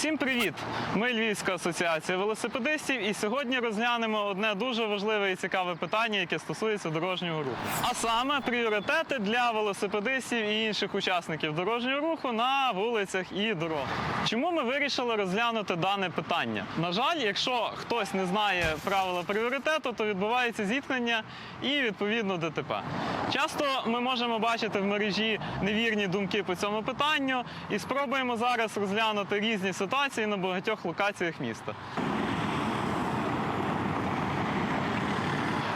Всім привіт! Ми Львівська асоціація велосипедистів, і сьогодні розглянемо одне дуже важливе і цікаве питання, яке стосується дорожнього руху. А саме пріоритети для велосипедистів і інших учасників дорожнього руху на вулицях і дорогах. Чому ми вирішили розглянути дане питання? На жаль, якщо хтось не знає правила пріоритету, то відбувається зіткнення і відповідно ДТП. Часто ми можемо бачити в мережі невірні думки по цьому питанню і спробуємо зараз розглянути різні ситуації на багатьох локаціях міста.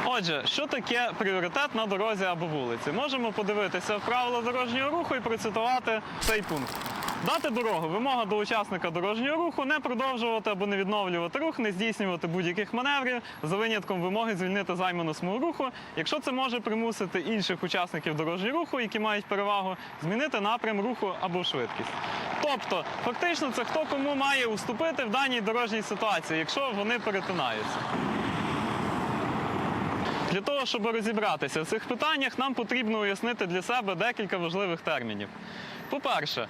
Отже, що таке пріоритет на дорозі або вулиці? Можемо подивитися в правила дорожнього руху і процитувати цей пункт. Дати дорогу. Вимога до учасника дорожнього руху не продовжувати або не відновлювати рух, не здійснювати будь-яких маневрів за винятком вимоги звільнити займану смугу руху, якщо це може примусити інших учасників дорожнього руху, які мають перевагу, змінити напрям руху або швидкість. Тобто, фактично, це хто кому має уступити в даній дорожній ситуації, якщо вони перетинаються. Для того, щоб розібратися в цих питаннях, нам потрібно уяснити для себе декілька важливих термінів. По-перше,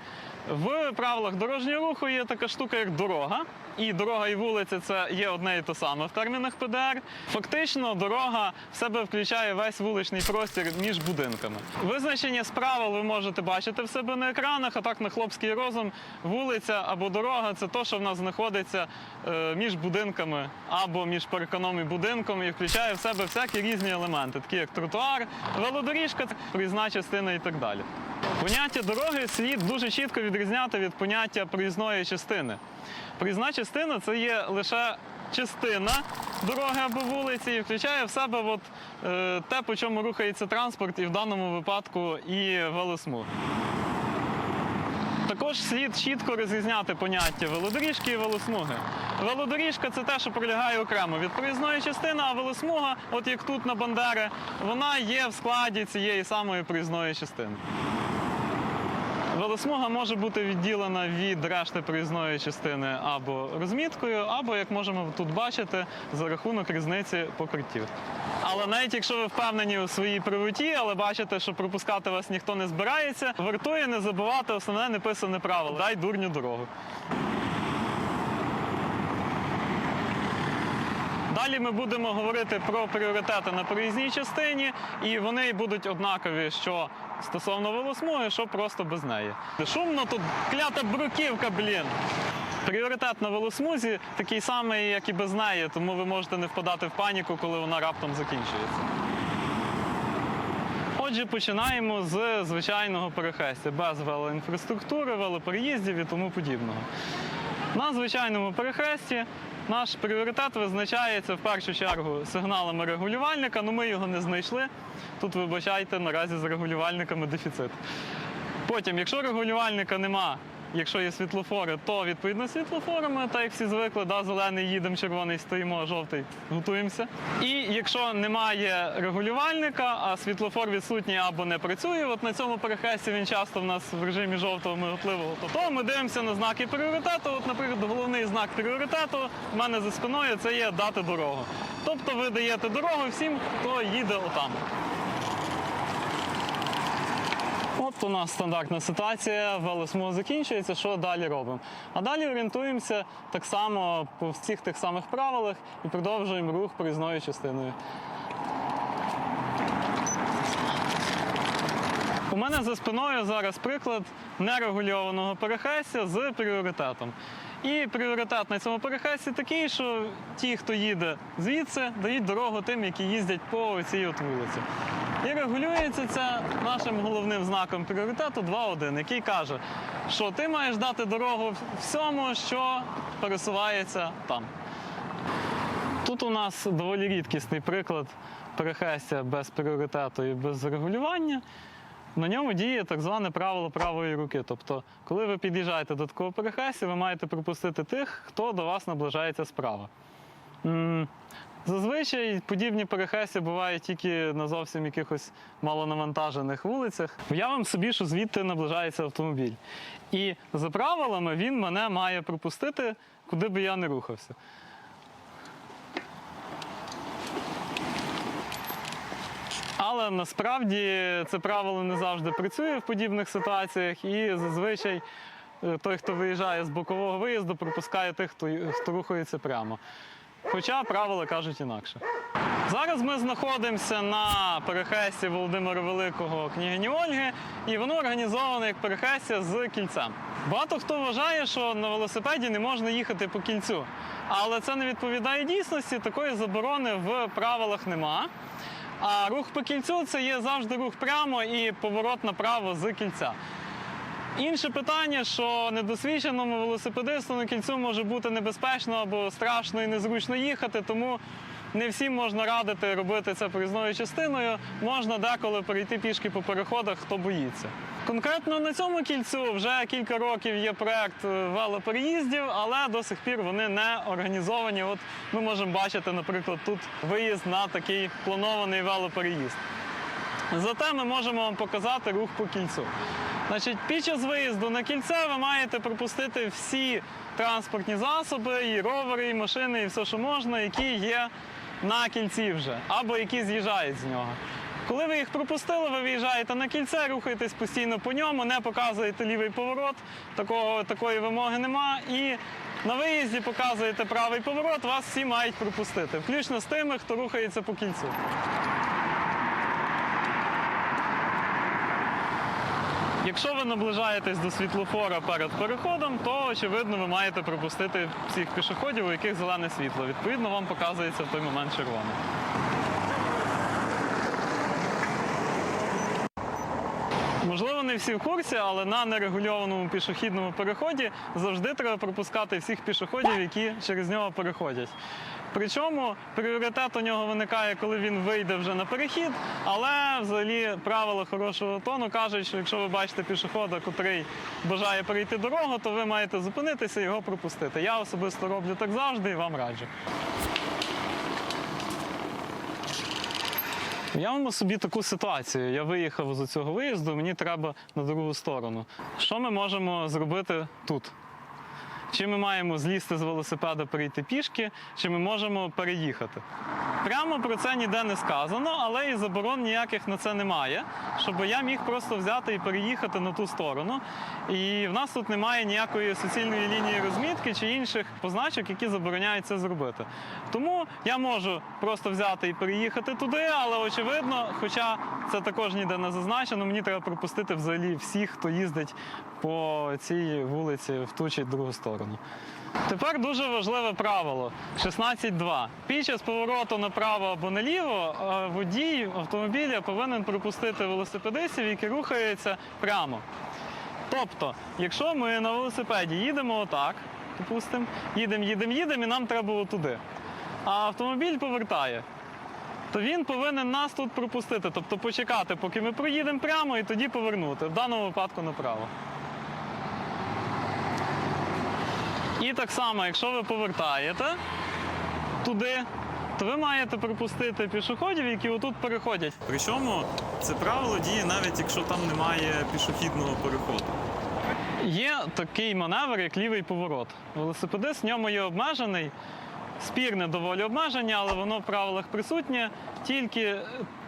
в правилах дорожнього руху є така штука, як дорога. І дорога і вулиця це є одне і те саме в термінах ПДР. Фактично, дорога в себе включає весь вуличний простір між будинками. Визначення з правил ви можете бачити в себе на екранах, а так на хлопський розум вулиця або дорога це то, що в нас знаходиться е, між будинками або між парканом і будинком, і включає в себе всякі різні елементи, такі як тротуар, велодоріжка, проїзна частина і так далі. Поняття дороги слід дуже чітко відрізняти від поняття проїзної частини. Проїзна частина це є лише частина дороги або вулиці і включає в себе от, е, те, по чому рухається транспорт, і в даному випадку і велосмуг. Також слід чітко розрізняти поняття велодоріжки і велосмуги. Велодоріжка це те, що пролягає окремо від проїзної частини, а велосмуга, от як тут на Бандери, вона є в складі цієї самої проїзної частини. Велосмуга може бути відділена від решти проїзної частини або розміткою, або, як можемо тут бачити, за рахунок різниці покриттів. Але навіть якщо ви впевнені у своїй правоті, але бачите, що пропускати вас ніхто не збирається, вартує не забувати основне неписане правило дай дурню дорогу. Далі ми будемо говорити про пріоритети на проїзній частині, і вони будуть однакові, що стосовно велосмуги, що просто без неї. Шумно тут клята бруківка, блін. Пріоритет на велосмузі такий самий, як і без неї, тому ви можете не впадати в паніку, коли вона раптом закінчується. Отже, починаємо з звичайного перехрестя, без велоінфраструктури, велопереїздів і тому подібного. На звичайному перехресті наш пріоритет визначається в першу чергу сигналами регулювальника, але ми його не знайшли. Тут, вибачайте, наразі з регулювальниками дефіцит. Потім, якщо регулювальника нема, якщо є світлофори, то відповідно світлофорами, так як всі звикли, да, зелений їдемо, червоний стоїмо, жовтий готуємося. І якщо немає регулювальника, а світлофор відсутній або не працює, от на цьому перехресті він часто в нас в режимі жовтого миготливого, то ми дивимося на знаки пріоритету. От, наприклад, головний знак пріоритету в мене за спиною це є дати дорогу. Тобто ви даєте дорогу всім, хто їде отам. От у нас стандартна ситуація, велосмуга закінчується, що далі робимо? А далі орієнтуємося так само по всіх тих самих правилах і продовжуємо рух проїзною частиною. У мене за спиною зараз приклад нерегульованого перехрестя з пріоритетом. І пріоритет на цьому перехресті такий, що ті, хто їде звідси, дають дорогу тим, які їздять по цій от вулиці. І регулюється це нашим головним знаком пріоритету 2.1, який каже, що ти маєш дати дорогу всьому, що пересувається там. Тут у нас доволі рідкісний приклад перехрестя без пріоритету і без регулювання. На ньому діє так зване правило правої руки. Тобто, коли ви під'їжджаєте до такого перехрестя, ви маєте пропустити тих, хто до вас наближається справа. Зазвичай подібні перехрестя бувають тільки на зовсім якихось малонавантажених вулицях. Уявимо собі, що звідти наближається автомобіль. І за правилами він мене має пропустити, куди би я не рухався. Але насправді це правило не завжди працює в подібних ситуаціях, і зазвичай е, той, хто виїжджає з бокового виїзду, пропускає тих, хто рухається прямо. Хоча правила кажуть інакше. Зараз ми знаходимося на перехресті Володимира Великого княгині Ольги, і воно організоване як перехрестя з кільцем. Багато хто вважає, що на велосипеді не можна їхати по кільцю. Але це не відповідає дійсності, такої заборони в правилах нема. А рух по кільцю це є завжди рух прямо і поворот направо з кільця. Інше питання, що недосвідченому велосипедисту на кільцю може бути небезпечно або страшно і незручно їхати, тому не всім можна радити робити це проїзною частиною. Можна деколи перейти пішки по переходах, хто боїться. Конкретно на цьому кільцю вже кілька років є проект е, велопереїздів, але до сих пір вони не організовані. От ми можемо бачити, наприклад, тут виїзд на такий планований велопереїзд. Зате ми можемо вам показати рух по кільцю. Значить, під час виїзду на кільце ви маєте пропустити всі транспортні засоби, і ровери, і машини, і все, що можна, які є на кільці вже, або які з'їжджають з нього. Коли ви їх пропустили, ви виїжджаєте на кільце, рухаєтесь постійно по ньому, не показуєте лівий поворот, такого, такої вимоги нема. І на виїзді показуєте правий поворот, вас всі мають пропустити, включно з тими, хто рухається по кільцю. Якщо ви наближаєтесь до світлофора перед переходом, то очевидно ви маєте пропустити всіх пішоходів, у яких зелене світло. Відповідно, вам показується в той момент червоне. Можливо, не всі в курсі, але на нерегульованому пішохідному переході завжди треба пропускати всіх пішоходів, які через нього переходять. Причому пріоритет у нього виникає, коли він вийде вже на перехід, але взагалі правила хорошого тону кажуть, що якщо ви бачите пішохода, котрий бажає перейти дорогу, то ви маєте зупинитися і його пропустити. Я особисто роблю так завжди і вам раджу. Уявимо собі таку ситуацію. Я виїхав з цього виїзду, мені треба на другу сторону. Що ми можемо зробити тут? Чи ми маємо злізти з велосипеда, перейти пішки, чи ми можемо переїхати? Прямо про це ніде не сказано, але і заборон ніяких на це немає, щоб я міг просто взяти і переїхати на ту сторону. І в нас тут немає ніякої суцільної лінії розмітки чи інших позначок, які забороняють це зробити. Тому я можу просто взяти і переїхати туди, але очевидно, хоча це також ніде не зазначено, мені треба пропустити взагалі всіх, хто їздить по цій вулиці в ту чи другу сторону. Тепер дуже важливе правило 16.2. Під час повороту направо або наліво е, водій автомобіля повинен пропустити велосипедистів, які рухаються прямо. Тобто, якщо ми на велосипеді їдемо отак, допустимо, їдемо, їдемо, їдемо, і нам треба було туди. А автомобіль повертає. То він повинен нас тут пропустити, тобто почекати, поки ми проїдемо прямо і тоді повернути, в даному випадку направо. І так само, якщо ви повертаєте туди, то ви маєте пропустити пішоходів, які отут переходять. Причому це правило діє навіть якщо там немає пішохідного переходу. Є такий маневр, як лівий поворот. Велосипедист в ньому є обмежений. Спірне доволі обмеження, але воно в правилах присутнє тільки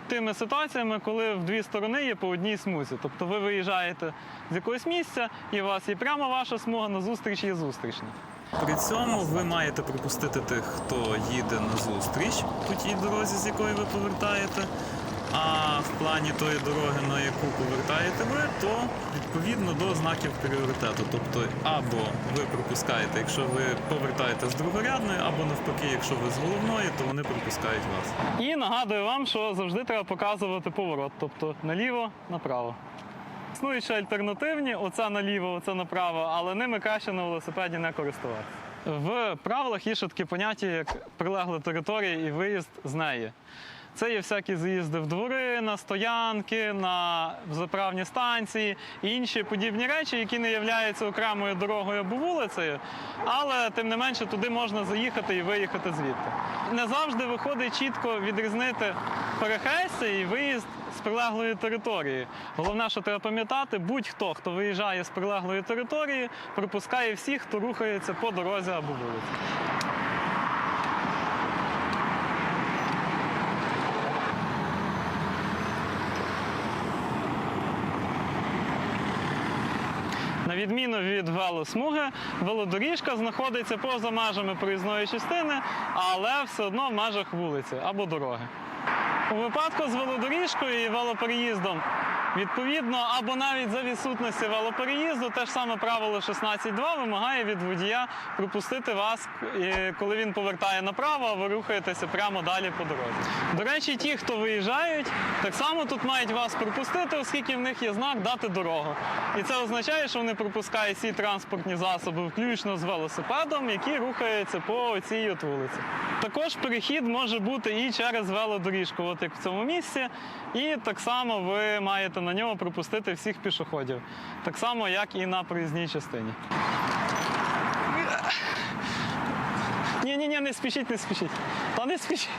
тими ситуаціями, коли в дві сторони є по одній смузі. Тобто ви виїжджаєте з якогось місця, і у вас є прямо ваша смуга, на зустріч є зустрічна. При цьому ви маєте припустити тих, хто їде на зустріч по тій дорозі, з якої ви повертаєте. А в плані тої дороги, на яку повертаєте ви, то відповідно до знаків пріоритету. Тобто, або ви пропускаєте, якщо ви повертаєте з другорядної, або навпаки, якщо ви з головної, то вони пропускають вас. І нагадую вам, що завжди треба показувати поворот, тобто наліво, направо. Існують ще альтернативні, оце наліво, оце направо, але ними краще на велосипеді не користуватися. В правилах є ще такі поняття, як прилегла територія і виїзд з неї. Це є всякі заїзди в двори, на стоянки, на заправні станції і інші подібні речі, які не являються окремою дорогою або вулицею, але тим не менше туди можна заїхати і виїхати звідти. Не завжди виходить чітко відрізнити перехрестя і виїзд з прилеглої території. Головне, що треба пам'ятати, будь-хто, хто виїжджає з прилеглої території, пропускає всіх, хто рухається по дорозі або вулиці. Відміну від велосмуги, велодоріжка знаходиться поза межами проїзної частини, але все одно в межах вулиці або дороги. У випадку з велодоріжкою і велопереїздом, відповідно, або навіть за відсутності велопереїзду, те ж саме правило 16.2 вимагає від водія пропустити вас, е, коли він повертає направо, а ви рухаєтеся прямо далі по дорозі. До речі, ті, хто виїжджають, так само тут мають вас пропустити, оскільки в них є знак дати дорогу. І це означає, що вони пропускають всі транспортні засоби, включно з велосипедом, які рухаються по цій от вулиці. Також перехід може бути і через велодоріжку, от як в цьому місці. І так само ви маєте на ньому пропустити всіх пішоходів. Так само, як і на проїзній частині. Ні, ні, ні, не спішіть, не спішіть. Та не спішіть.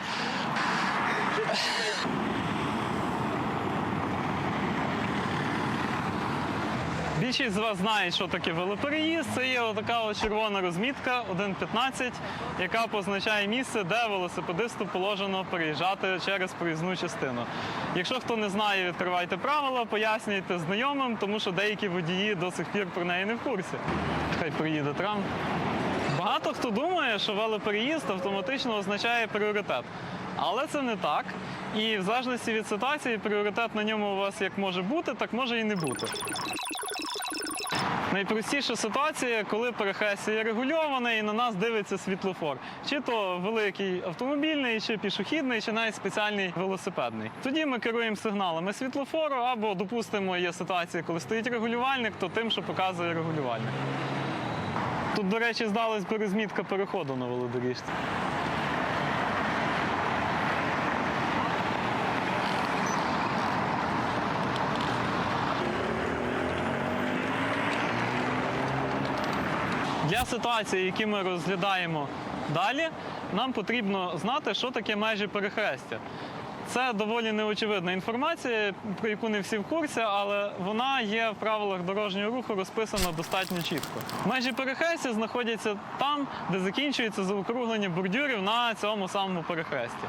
Більшість з вас знають, що таке велопереїзд. Це є така червона розмітка 1.15, яка позначає місце, де велосипедисту положено переїжджати через проїзну частину. Якщо хто не знає, відкривайте правила, пояснюйте знайомим, тому що деякі водії до сих пір про неї не в курсі. Хай приїде трам. Багато хто думає, що велопереїзд автоматично означає пріоритет. Але це не так. І в залежності від ситуації пріоритет на ньому у вас як може бути, так може і не бути. Найпростіша ситуація, коли перехрестя є регульоване і на нас дивиться світлофор. Чи то великий автомобільний, чи пішохідний, чи навіть спеціальний велосипедний. Тоді ми керуємо сигналами світлофору, або, допустимо, є ситуація, коли стоїть регулювальник, то тим, що показує регулювальник. Тут, до речі, здалась би розмітка переходу на велодоріжці. Для ситуації, які ми розглядаємо далі, нам потрібно знати, що таке межі перехрестя. Це доволі неочевидна інформація, про яку не всі в курсі, але вона є в правилах дорожнього руху розписана достатньо чітко. Межі перехрестя знаходяться там, де закінчується заокруглення бордюрів на цьому самому перехресті.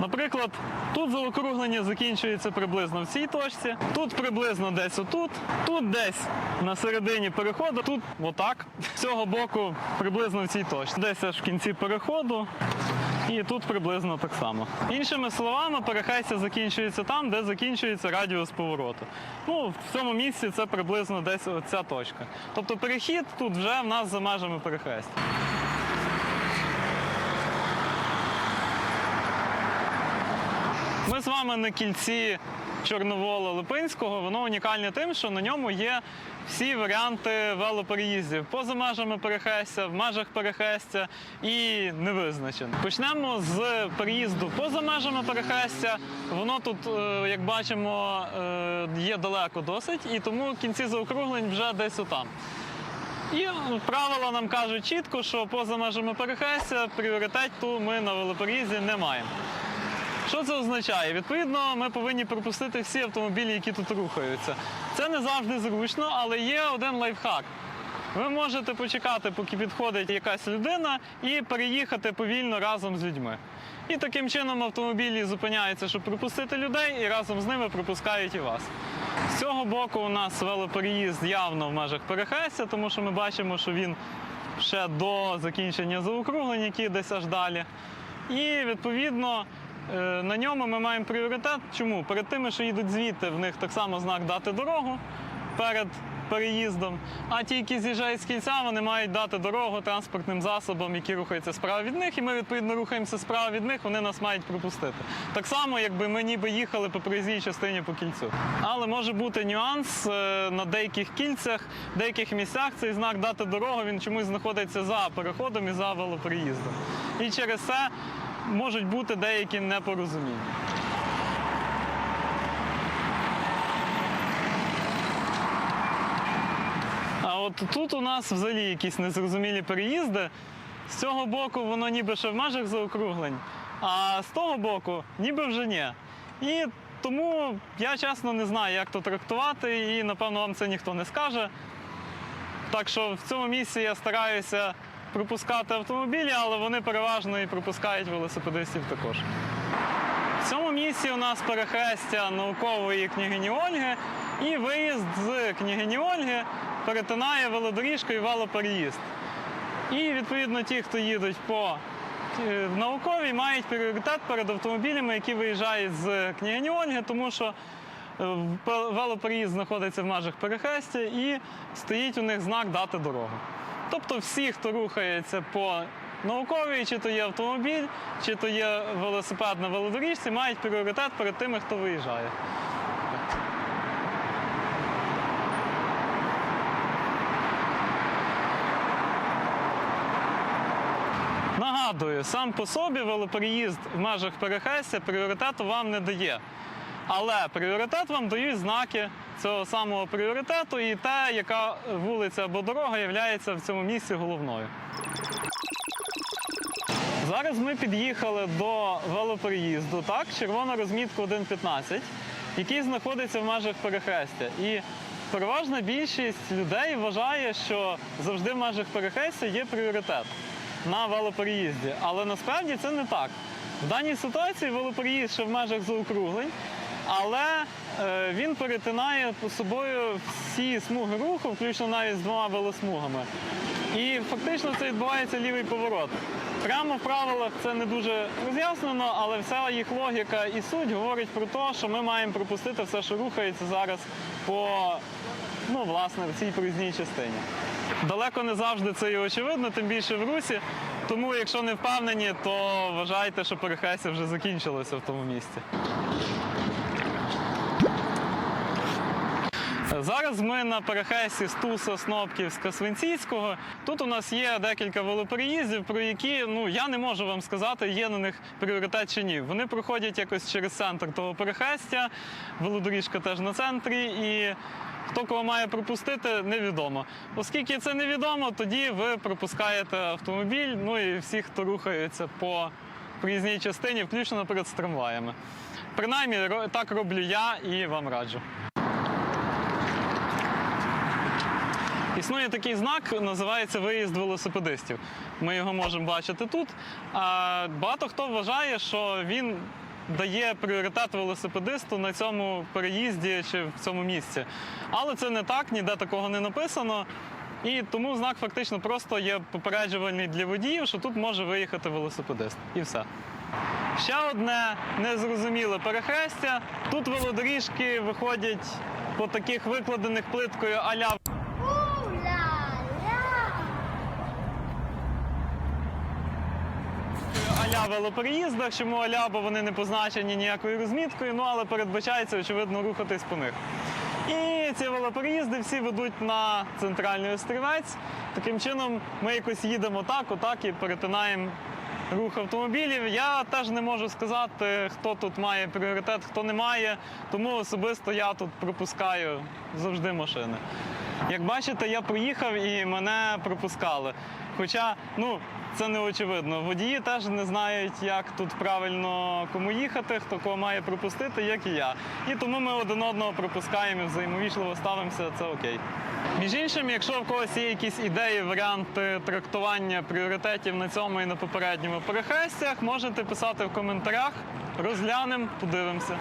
Наприклад, тут заокруглення закінчується приблизно в цій точці, тут приблизно десь отут, тут десь на середині переходу, тут отак. З цього боку приблизно в цій точці. Десь аж в кінці переходу. І тут приблизно так само. Іншими словами, перехрестя закінчується там, де закінчується радіус повороту. Ну, в цьому місці це приблизно десь ця точка. Тобто перехід тут вже в нас за межами перехрестя. Ми з вами на кільці Чорновола Липинського. Воно унікальне тим, що на ньому є всі варіанти велопереїздів поза межами перехрестя, в межах перехрестя і невизначено. Почнемо з переїзду поза межами перехрестя. Воно тут, е, як бачимо, е, є далеко досить, і тому кінці заокруглень вже десь отам. І правила нам кажуть чітко, що поза межами перехрестя пріоритету ми на велопереїзді не маємо. Що це означає? Відповідно, ми повинні пропустити всі автомобілі, які тут рухаються. Це не завжди зручно, але є один лайфхак. Ви можете почекати, поки підходить якась людина, і переїхати повільно разом з людьми. І таким чином автомобілі зупиняються, щоб пропустити людей, і разом з ними пропускають і вас. З цього боку у нас велопереїзд явно в межах перехрестя, тому що ми бачимо, що він ще до закінчення заокруглень, які десь аж далі. І відповідно на ньому ми маємо пріоритет. Чому? Перед тими, що їдуть звідти, в них так само знак дати дорогу перед переїздом. А ті, які з'їжджають з кільця, вони мають дати дорогу транспортним засобам, які рухаються справа від них, і ми відповідно рухаємося справа від них, вони нас мають пропустити. Так само, якби ми ніби їхали по проїзній частині по кільцю. Але може бути нюанс е, на деяких кільцях, в деяких місцях цей знак дати дорогу він чомусь знаходиться за переходом і за велопереїздом. І через це можуть бути деякі непорозуміння. А от тут у нас взагалі якісь незрозумілі переїзди. З цього боку воно ніби ще в межах заокруглень, а з того боку ніби вже ні. І тому я чесно не знаю, як то трактувати, і напевно вам це ніхто не скаже. Так що в цьому місці я стараюся пропускати автомобілі, але вони переважно і пропускають велосипедистів також. В цьому місці у нас перехрестя наукової княгині Ольги і виїзд з княгині Ольги перетинає велодоріжку і велопереїзд. І відповідно ті, хто їдуть по е, науковій, мають пріоритет перед автомобілями, які виїжджають з княгині Ольги, тому що е, велопереїзд знаходиться в межах перехрестя і стоїть у них знак дати дорогу. Тобто всі, хто рухається по науковій, чи то є автомобіль, чи то є велосипед на велодоріжці, мають пріоритет перед тими, хто виїжджає. Нагадую, сам по собі велопереїзд в межах перехрестя пріоритету вам не дає. Але пріоритет вам дають знаки цього самого пріоритету і те, яка вулиця або дорога є в цьому місці головною. Зараз ми під'їхали до велопереїзду, так, червона розмітка 1.15, який знаходиться в межах перехрестя. І переважна більшість людей вважає, що завжди в межах перехрестя є пріоритет на велопереїзді. Але насправді це не так. В даній ситуації велопереїзд ще в межах заокруглень, але е, він перетинає по собою всі смуги руху, включно навіть з двома велосмугами. І фактично це відбувається лівий поворот. Прямо в правилах це не дуже роз'яснено, але вся їх логіка і суть говорить про те, що ми маємо пропустити все, що рухається зараз по ну, власне, в цій проїзній частині. Далеко не завжди це і очевидно, тим більше в русі. Тому, якщо не впевнені, то вважайте, що перехрестя вже закінчилося в тому місці. Зараз ми на перехресті Стуса, Снопківська, Свинцівського. Тут у нас є декілька велопереїздів, про які ну я не можу вам сказати, є на них пріоритет чи ні. Вони проходять якось через центр того перехрестя. Велодоріжка теж на центрі, і хто кого має пропустити, невідомо. Оскільки це невідомо, тоді ви пропускаєте автомобіль. Ну і всі, хто рухається по проїзній частині, включно наприклад з трамваями. Принаймні, так роблю я і вам раджу. Існує такий знак, називається виїзд велосипедистів. Ми його можемо бачити тут. А багато хто вважає, що він дає пріоритет велосипедисту на цьому переїзді чи в цьому місці. Але це не так, ніде такого не написано. І тому знак фактично просто є попереджувальний для водіїв, що тут може виїхати велосипедист. І все. Ще одне незрозуміле перехрестя. Тут велодоріжки виходять по таких викладених плиткою аля аля велопереїздах, чому аля, бо вони не позначені ніякою розміткою, ну але передбачається, очевидно, рухатись по них. І ці велопереїзди всі ведуть на центральний острівець. Таким чином ми якось їдемо так, отак і перетинаємо рух автомобілів. Я теж не можу сказати, хто тут має пріоритет, хто не має. Тому особисто я тут пропускаю завжди машини. Як бачите, я проїхав і мене пропускали. Хоча, ну, це не очевидно. Водії теж не знають, як тут правильно кому їхати, хто кого має пропустити, як і я. І тому ми один одного пропускаємо взаємовічливо ставимося, це окей. Між іншим, якщо в когось є якісь ідеї, варіанти трактування пріоритетів на цьому і на попередньому перехрестях, можете писати в коментарях, розглянемо, подивимося.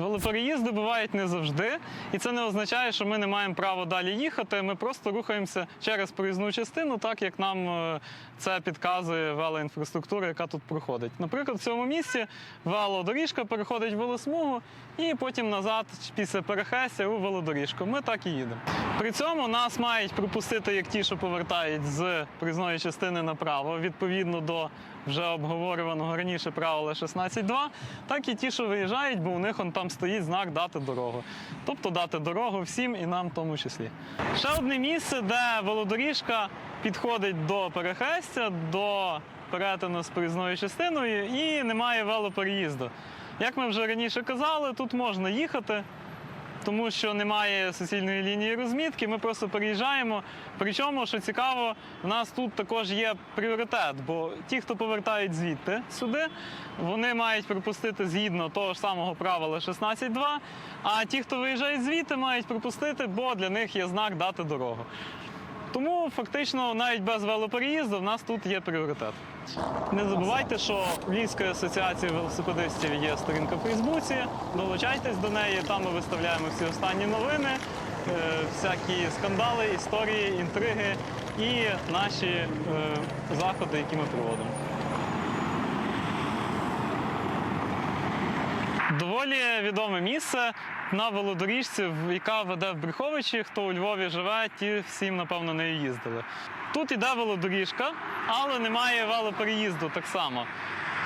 Велопереїзди бувають не завжди, і це не означає, що ми не маємо права далі їхати. Ми просто рухаємося через проїзну частину, так як нам е, це підказує велоінфраструктура, яка тут проходить. Наприклад, в цьому місці велодоріжка переходить в велосмугу і потім назад після перехрестя у велодоріжку. Ми так і їдемо. При цьому нас мають пропустити як ті, що повертають з проїзної частини направо, відповідно до вже обговорюваного раніше правила 16.2, так і ті, що виїжджають, бо у них он там стоїть знак дати дорогу. Тобто дати дорогу всім і нам в тому числі. Ще одне місце, де велодоріжка підходить до перехрестя, до перетину з проїзною частиною і немає велопереїзду. Як ми вже раніше казали, тут можна їхати тому що немає суцільної лінії розмітки. Ми просто переїжджаємо. Причому, що цікаво, в нас тут також є пріоритет, бо ті, хто повертають звідти сюди, вони мають пропустити згідно того ж самого правила 16.2, а ті, хто виїжджають звідти, мають пропустити, бо для них є знак дати дорогу. Тому фактично навіть без велопереїзду в нас тут є пріоритет. Не забувайте, що в Львівської асоціації велосипедистів є сторінка в Фейсбуці. Долучайтесь до неї, там ми виставляємо всі останні новини. всякі скандали, історії, інтриги і наші е, заходи, які ми проводимо. Доволі відоме місце на велодоріжці, яка веде в Брюховичі. Хто у Львові живе, ті всім, напевно, нею їздили. Тут іде велодоріжка, але немає велопереїзду так само.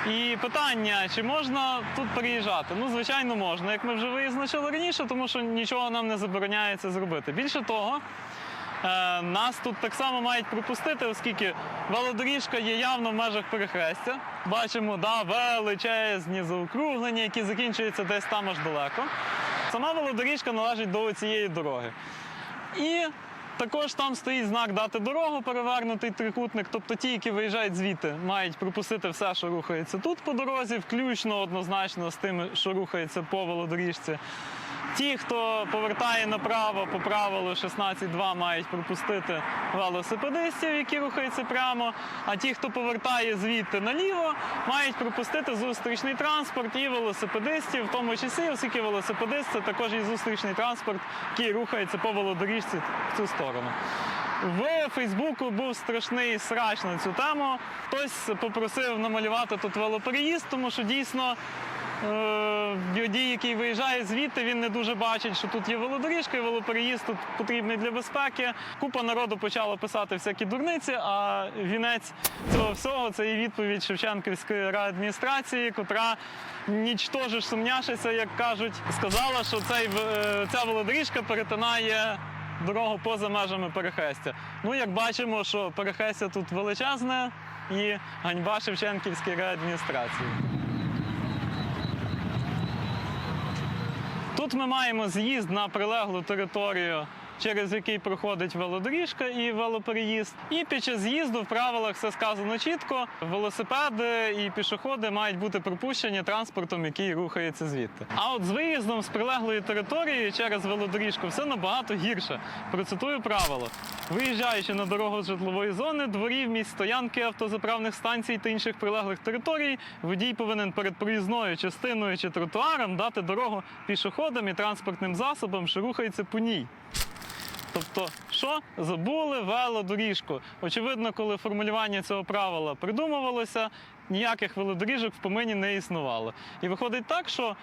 І питання, чи можна тут переїжджати? Ну, звичайно, можна, як ми вже визначили раніше, тому що нічого нам не забороняє це зробити. Більше того, Нас тут так само мають пропустити, оскільки велодоріжка є явно в межах перехрестя. Бачимо, да, величезні заокруглення, які закінчуються десь там аж далеко. Сама велодоріжка належить до цієї дороги. І також там стоїть знак дати дорогу, перевернутий трикутник. Тобто ті, які виїжджають звідти, мають пропустити все, що рухається тут по дорозі, включно однозначно з тими, що рухається по велодоріжці. Ті, хто повертає направо по правилу 16.2, мають пропустити велосипедистів, які рухаються прямо. А ті, хто повертає звідти наліво, мають пропустити зустрічний транспорт і велосипедистів, в тому числі, оскільки велосипедист це також і зустрічний транспорт, який рухається по велодоріжці в цю сторону. В Фейсбуку був страшний срач на цю тему. Хтось попросив намалювати тут велопереїзд, тому що дійсно Водій, який виїжджає звідти, він не дуже бачить, що тут є велодоріжка, і велопереїзд тут потрібний для безпеки. Купа народу почала писати всякі дурниці, а вінець цього всього це і відповідь Шевченківської райадміністрації, котра нічтоже ж сумняшиться, як кажуть, сказала, що цей, е, ця велодоріжка перетинає дорогу поза межами перехрестя. Ну, як бачимо, що перехрестя тут величезне і ганьба Шевченківської райадміністрації. Тут ми маємо з'їзд на прилеглу територію, через який проходить велодоріжка і велопереїзд. І під час з'їзду в правилах все сказано чітко. Велосипеди і пішоходи мають бути пропущені транспортом, який рухається звідти. А от з виїздом з прилеглої території через велодоріжку все набагато гірше. Процитую правило: виїжджаючи на дорогу з житлової зони, дворів, місць стоянки автозаправних станцій та інших прилеглих територій, водій повинен перед проїзною частиною чи тротуаром дати дорогу пішоходам і транспортним засобам, що рухаються по ній. Тобто, що забули велодоріжку? Очевидно, коли формулювання цього правила придумувалося, ніяких велодоріжок в помині не існувало. І виходить так, що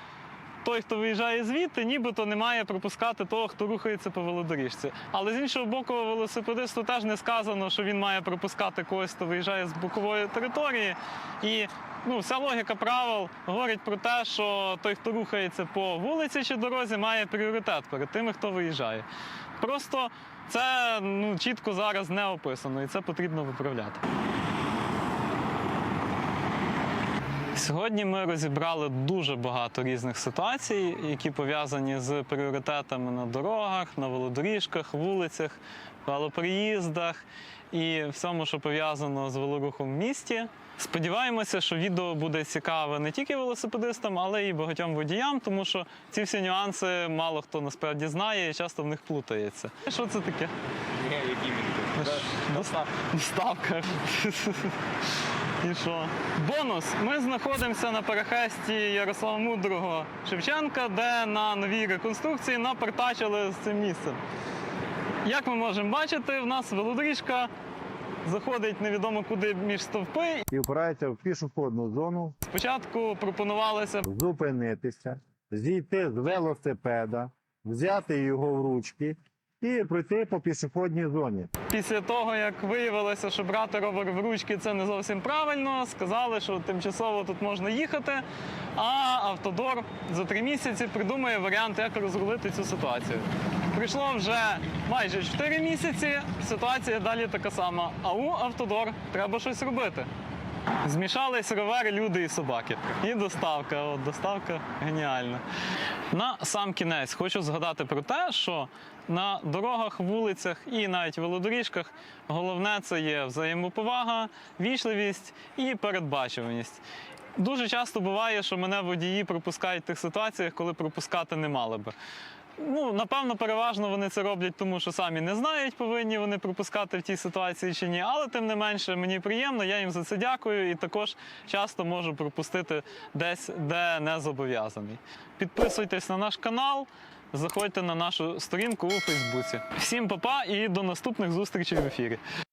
той, хто виїжджає звідти, нібито не має пропускати того, хто рухається по велодоріжці. Але з іншого боку, велосипедисту теж не сказано, що він має пропускати когось, хто виїжджає з бокової території. І ну, вся логіка правил говорить про те, що той, хто рухається по вулиці чи дорозі, має пріоритет перед тими, хто виїжджає. Просто це ну, чітко зараз не описано, і це потрібно виправляти. Сьогодні ми розібрали дуже багато різних ситуацій, які пов'язані з пріоритетами на дорогах, на велодоріжках, вулицях, велоприїздах і всьому, що пов'язано з велорухом в місті. Сподіваємося, що відео буде цікаве не тільки велосипедистам, але й багатьом водіям, тому що ці всі нюанси мало хто насправді знає і часто в них плутається. Що це таке? Ні, які він Доста- Доставка. І що? Бонус. Ми знаходимося на перехресті Ярослава Мудрого Шевченка, де на новій реконструкції напертачили з цим місцем. Як ми можемо бачити, в нас велодоріжка заходить невідомо куди між стовпи. і впирається в пішохідну зону, Спочатку пропонувалося зупинитися, зійти з велосипеда, взяти його в ручки і пройти по пішохідній зоні. Після того, як виявилося, що брати ровер в ручки це не зовсім правильно, сказали, що тимчасово тут можна їхати, а Автодор за три місяці придумає варіант, як розрулити цю ситуацію. Прийшло вже майже 4 місяці, ситуація далі така сама. А у Автодор треба щось робити. Змішались ровери, люди і собаки. І доставка. От доставка геніальна. На сам кінець хочу згадати про те, що на дорогах, вулицях і навіть велодоріжках головне це є взаємоповага, вічливість і передбачуваність. Дуже часто буває, що мене водії пропускають в тих ситуаціях, коли пропускати не мали би. Ну, напевно, переважно вони це роблять, тому що самі не знають, повинні вони пропускати в тій ситуації чи ні. Але тим не менше мені приємно, я їм за це дякую і також часто можу пропустити десь, де не зобов'язаний. Підписуйтесь на наш канал, заходьте на нашу сторінку у Фейсбуці. Всім па-па і до наступних зустрічей в ефірі.